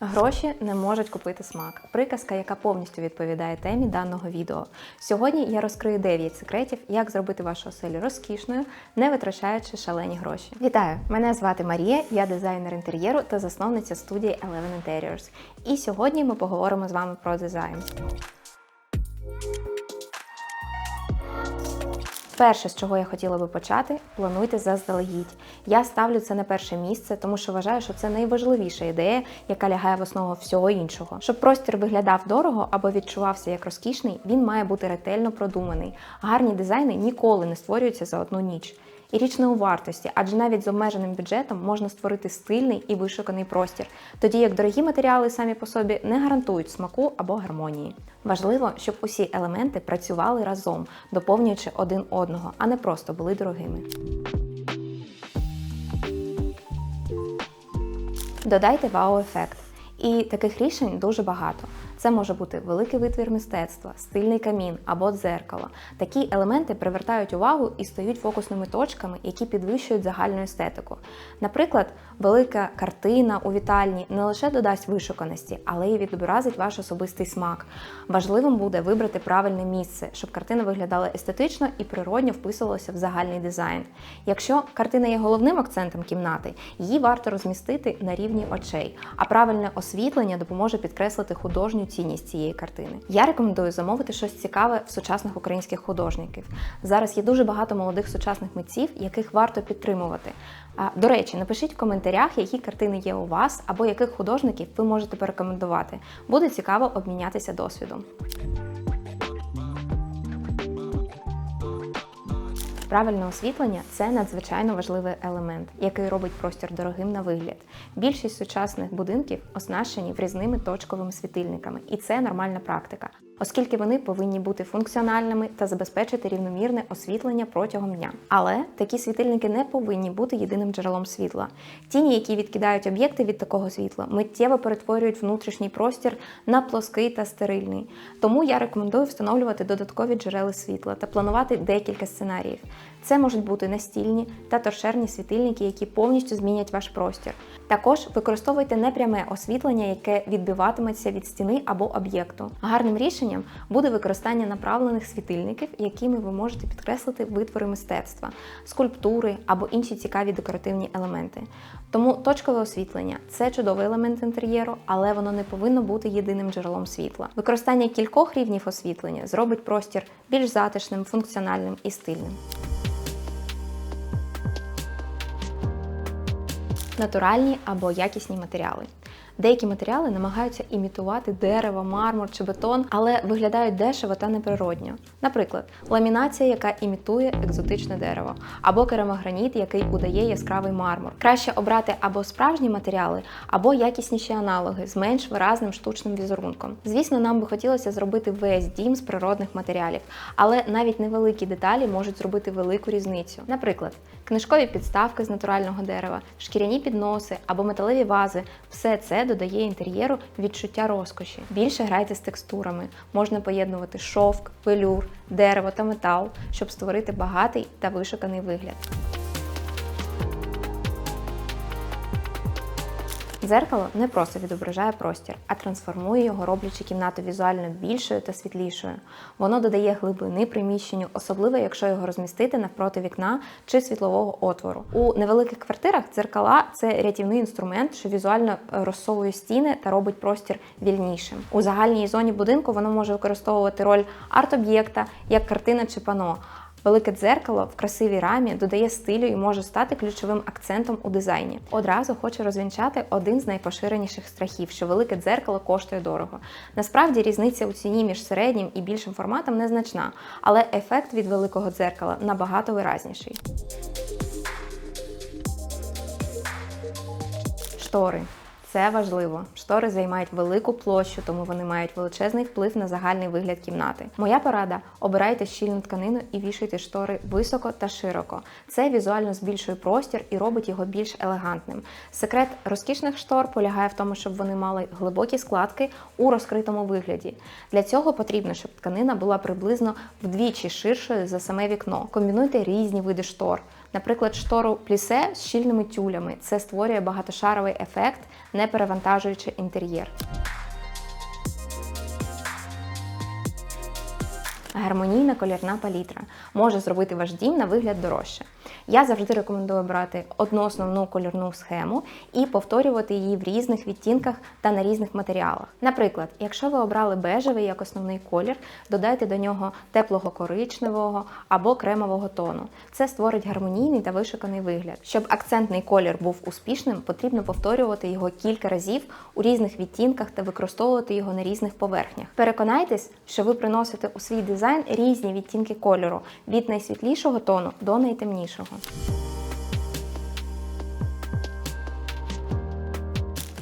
Гроші не можуть купити смак. Приказка, яка повністю відповідає темі даного відео. Сьогодні я розкрию 9 секретів, як зробити вашу оселю розкішною, не витрачаючи шалені гроші. Вітаю! Мене звати Марія, я дизайнер інтер'єру та засновниця студії Eleven Interiors. І сьогодні ми поговоримо з вами про дизайн. Перше, з чого я хотіла би почати, плануйте заздалегідь. Я ставлю це на перше місце, тому що вважаю, що це найважливіша ідея, яка лягає в основу всього іншого. Щоб простір виглядав дорого або відчувався як розкішний, він має бути ретельно продуманий. Гарні дизайни ніколи не створюються за одну ніч. І річ не у вартості, адже навіть з обмеженим бюджетом можна створити стильний і вишуканий простір, тоді як дорогі матеріали самі по собі не гарантують смаку або гармонії. Важливо, щоб усі елементи працювали разом, доповнюючи один одного, а не просто були дорогими. Додайте вау-ефект. І таких рішень дуже багато. Це може бути великий витвір мистецтва, стильний камін або дзеркало. Такі елементи привертають увагу і стають фокусними точками, які підвищують загальну естетику. Наприклад, велика картина у вітальні не лише додасть вишуканості, але й відобразить ваш особистий смак. Важливим буде вибрати правильне місце, щоб картина виглядала естетично і природньо вписувалася в загальний дизайн. Якщо картина є головним акцентом кімнати, її варто розмістити на рівні очей, а правильне освітлення допоможе підкреслити художню цінність цієї картини. Я рекомендую замовити щось цікаве в сучасних українських художників. Зараз є дуже багато молодих сучасних митців, яких варто підтримувати. До речі, напишіть в коментарях, які картини є у вас або яких художників ви можете порекомендувати. Буде цікаво обмінятися досвідом. Правильне освітлення це надзвичайно важливий елемент, який робить простір дорогим на вигляд. Більшість сучасних будинків оснащені врізними точковими світильниками, і це нормальна практика, оскільки вони повинні бути функціональними та забезпечити рівномірне освітлення протягом дня. Але такі світильники не повинні бути єдиним джерелом світла. Тіні, які відкидають об'єкти від такого світла, миттєво перетворюють внутрішній простір на плоский та стерильний. Тому я рекомендую встановлювати додаткові джерела світла та планувати декілька сценаріїв. Це можуть бути настільні та торшерні світильники, які повністю змінять ваш простір. Також використовуйте непряме освітлення, яке відбиватиметься від стіни або об'єкту. Гарним рішенням буде використання направлених світильників, якими ви можете підкреслити витвори мистецтва, скульптури або інші цікаві декоративні елементи. Тому точкове освітлення це чудовий елемент інтер'єру, але воно не повинно бути єдиним джерелом світла. Використання кількох рівнів освітлення зробить простір більш затишним, функціональним і стильним. Натуральні або якісні матеріали. Деякі матеріали намагаються імітувати дерево, мармур чи бетон, але виглядають дешево та неприродньо. Наприклад, ламінація, яка імітує екзотичне дерево, або керамограніт, який удає яскравий мармур. Краще обрати або справжні матеріали, або якісніші аналоги з менш виразним штучним візерунком. Звісно, нам би хотілося зробити весь дім з природних матеріалів, але навіть невеликі деталі можуть зробити велику різницю. Наприклад, книжкові підставки з натурального дерева, шкіряні підноси або металеві вази все це додає інтер'єру відчуття розкоші. Більше грайте з текстурами. Можна поєднувати шовк, велюр, дерево та метал, щоб створити багатий та вишуканий вигляд. Дзеркало не просто відображає простір, а трансформує його, роблячи кімнату візуально більшою та світлішою. Воно додає глибини приміщенню, особливо якщо його розмістити навпроти вікна чи світлового отвору. У невеликих квартирах дзеркала це рятівний інструмент, що візуально розсовує стіни та робить простір вільнішим. У загальній зоні будинку воно може використовувати роль арт-об'єкта, як картина чи пано. Велике дзеркало в красивій рамі додає стилю і може стати ключовим акцентом у дизайні. Одразу хочу розвінчати один з найпоширеніших страхів, що велике дзеркало коштує дорого. Насправді різниця у ціні між середнім і більшим форматом незначна, але ефект від великого дзеркала набагато виразніший. Штори. Це важливо. Штори займають велику площу, тому вони мають величезний вплив на загальний вигляд кімнати. Моя порада: обирайте щільну тканину і вішайте штори високо та широко. Це візуально збільшує простір і робить його більш елегантним. Секрет розкішних штор полягає в тому, щоб вони мали глибокі складки у розкритому вигляді. Для цього потрібно, щоб тканина була приблизно вдвічі ширшою за саме вікно. Комбінуйте різні види штор. Наприклад, штору плісе з щільними тюлями. Це створює багатошаровий ефект, не перевантажуючи інтер'єр. Гармонійна колірна палітра може зробити ваш дім на вигляд дорожче. Я завжди рекомендую брати одну основну кольорну схему і повторювати її в різних відтінках та на різних матеріалах. Наприклад, якщо ви обрали бежевий як основний колір, додайте до нього теплого коричневого або кремового тону. Це створить гармонійний та вишуканий вигляд. Щоб акцентний колір був успішним, потрібно повторювати його кілька разів у різних відтінках та використовувати його на різних поверхнях. Переконайтесь, що ви приносите у свій дизайн різні відтінки кольору від найсвітлішого тону до найтемнішого. you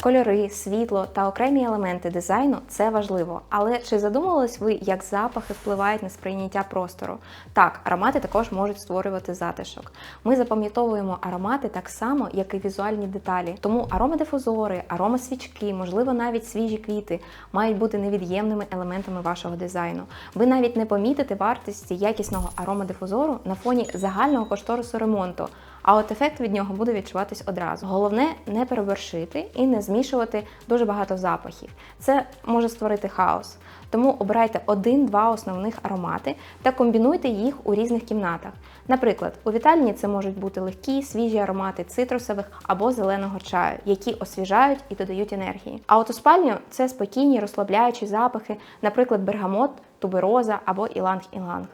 Кольори, світло та окремі елементи дизайну це важливо. Але чи задумувались ви, як запахи впливають на сприйняття простору? Так, аромати також можуть створювати затишок. Ми запам'ятовуємо аромати так само, як і візуальні деталі. Тому аромадифузори, аромасвічки, можливо, навіть свіжі квіти мають бути невід'ємними елементами вашого дизайну. Ви навіть не помітите вартості якісного аромадифузору на фоні загального кошторису ремонту. А от ефект від нього буде відчуватись одразу. Головне не переборщити і не змішувати дуже багато запахів. Це може створити хаос. Тому обирайте один-два основних аромати та комбінуйте їх у різних кімнатах. Наприклад, у вітальні це можуть бути легкі, свіжі аромати цитрусових або зеленого чаю, які освіжають і додають енергії. А от у спальню це спокійні, розслабляючі запахи, наприклад, бергамот, тубероза або іланг-іланг.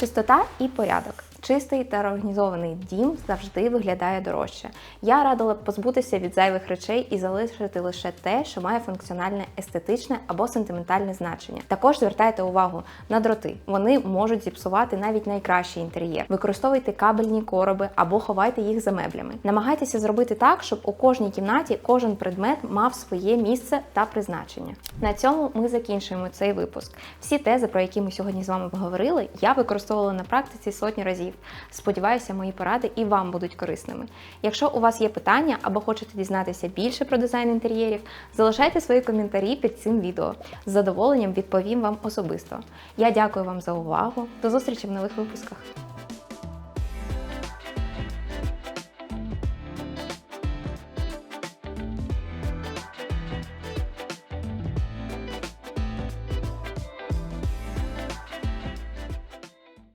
Чистота і порядок. Чистий та організований дім завжди виглядає дорожче. Я радила б позбутися від зайвих речей і залишити лише те, що має функціональне, естетичне або сентиментальне значення. Також звертайте увагу на дроти. Вони можуть зіпсувати навіть найкращий інтер'єр. Використовуйте кабельні короби або ховайте їх за меблями. Намагайтеся зробити так, щоб у кожній кімнаті кожен предмет мав своє місце та призначення. На цьому ми закінчуємо цей випуск. Всі тези, про які ми сьогодні з вами поговорили, я використовувала на практиці сотні разів. Сподіваюся, мої поради і вам будуть корисними. Якщо у вас є питання або хочете дізнатися більше про дизайн інтер'єрів, залишайте свої коментарі під цим відео. З задоволенням відповім вам особисто. Я дякую вам за увагу. До зустрічі в нових випусках.